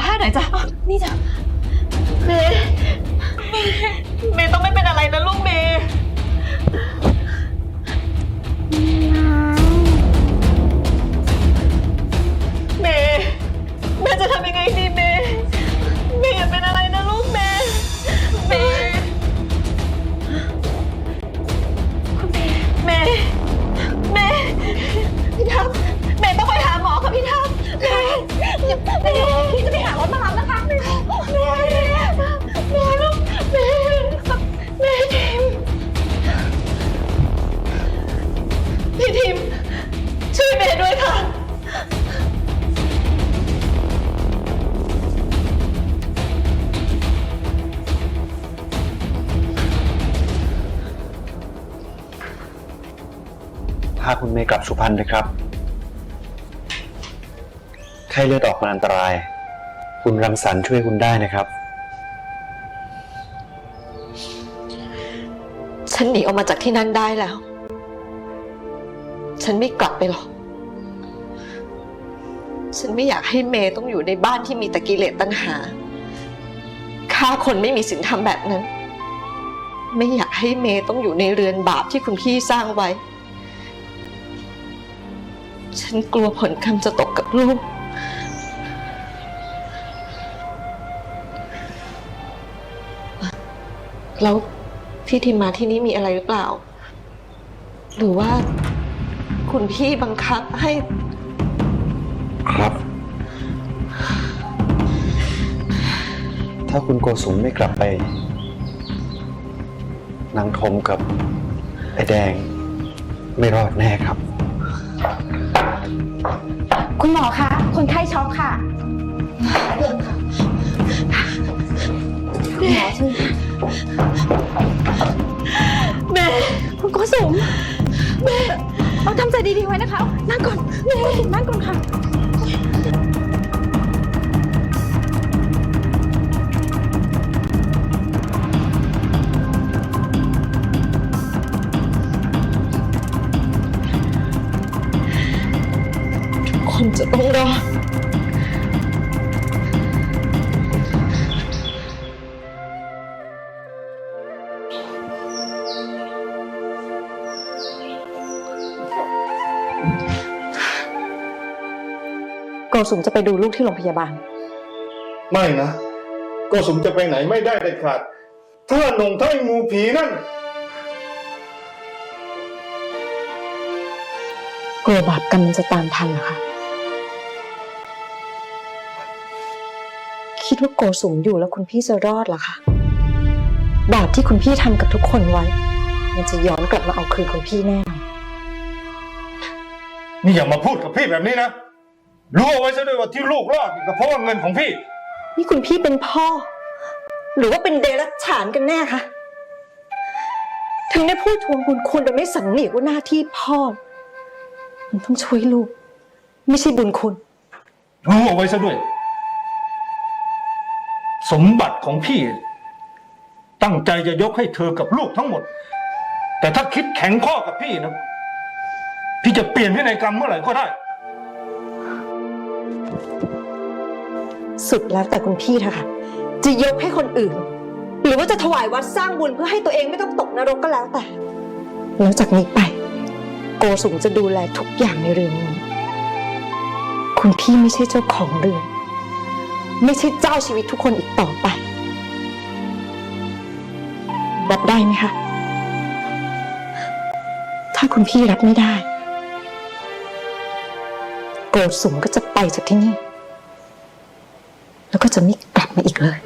ผ้าหน่อยจ้ะนี่จ้ะเมย์เมย์เมย์ต้องไม่เป็นอะไรนะลูกเมย์เมย์เมย์จะทำยังไงดีเมย์เมย์อย่าเป็นอะไรนะลูกเมย์เมย์คุณเมย์เมย์เมย์พี่ทับเมย์ต้องไปหาหมอค่ะพี่ทับเมย์เมย์พี่จะไาคุณเมย์กลับสุพรรณนะครับ ไข้เลือดออกมันอันตราย คุณรังสรรค์ช่วยคุณได้นะครับ ฉันหนีออกมาจากที่นั่นได้แล้ว ฉันไม่กลับไปหรอก ฉันไม่อยากให้เมย์ต้องอยู่ในบ้านที่มีแตะกิเลสตัณหาฆ่าคนไม่มีศีลธรรมแบบนั้น ไม่อยากให้เมย์ต้องอยู่ในเรือนบาปที่คุณพี่สร้างไว้ ฉันกลัวผลกรรมจะตกกับลูก แล้วพี่ทิมมาที่นี่มีอะไรหรือเปล่า หรือว่า คุณพี่บังคับให้ ครับ ถ้าคุณโกสุมไม่กลับไป นางทมกับไอ้แดงไม่รอดแน่ครับ คุณหมอคะ คนไข้ช็อกค่ะ คุณหมอช่วยแม่คุณโกสมแม่เอาทำใจดีๆไว้นะคะ นั่งก่อนแม่นั่งก่อนค่ะ คนจะต้องรอดโกสุมจะไปดูลูกที่โรงพยาบาล ไม่นะก็สมจะไปไหนไม่ได้เด็ดขาด ถ้าหนงถ้าไอ้งูผีนั่น กลัวบาปกรรมมันจะตามทันเหรอคะ คิดว่าโกสุมอยู่แล้วคุณพี่จะรอดเหรอคะบาปที่คุณพี่ทำกับทุกคนไว้ มันจะย้อนกลับมาเอาคืนคุณพี่แน่นี่อย่ามาพูดกับพี่แบบนี้นะ รู้เอาไว้ซะด้วยว่าที่ลูกรอดนี่ก็เพราะว่าเงินของพี่ นี่คุณพี่เป็นพ่อ หรือว่าเป็นเดรัจฉานกันแน่คะถึงได้พูดทวงบุญคุณโดยไม่สังเกตว่าหน้าที่พ่อ มันต้องช่วยลูก ไม่ใช่บุญคุณ รู้เอาไว้ซะด้วย สมบัติของพี่ ตั้งใจจะยกให้เธอกับลูกทั้งหมด แต่ถ้าคิดแข็งข้อกับพี่นะ พี่จะเปลี่ยนพินัยกรรมเมื่อไหร่ก็ได้ สุดแล้วแต่คุณพี่เถอะค่ะ จะยกให้คนอื่น หรือว่าจะถวายวัดสร้างบุญเพื่อให้ตัวเองไม่ต้องตกนรกก็แล้วแต่ แล้วจากนี้ไป โกสุมจะดูแลทุกอย่างในเรือนนี้ คุณพี่ไม่ใช่เจ้าของเรือน ไม่ใช่เจ้าชีวิตทุกคนอีกต่อไป รับได้ไหมคะ ถ้าคุณพี่รับไม่ได้ โกสุมก็จะไปจากที่นี่ แล้วก็จะไม่กลับมาอีกเลย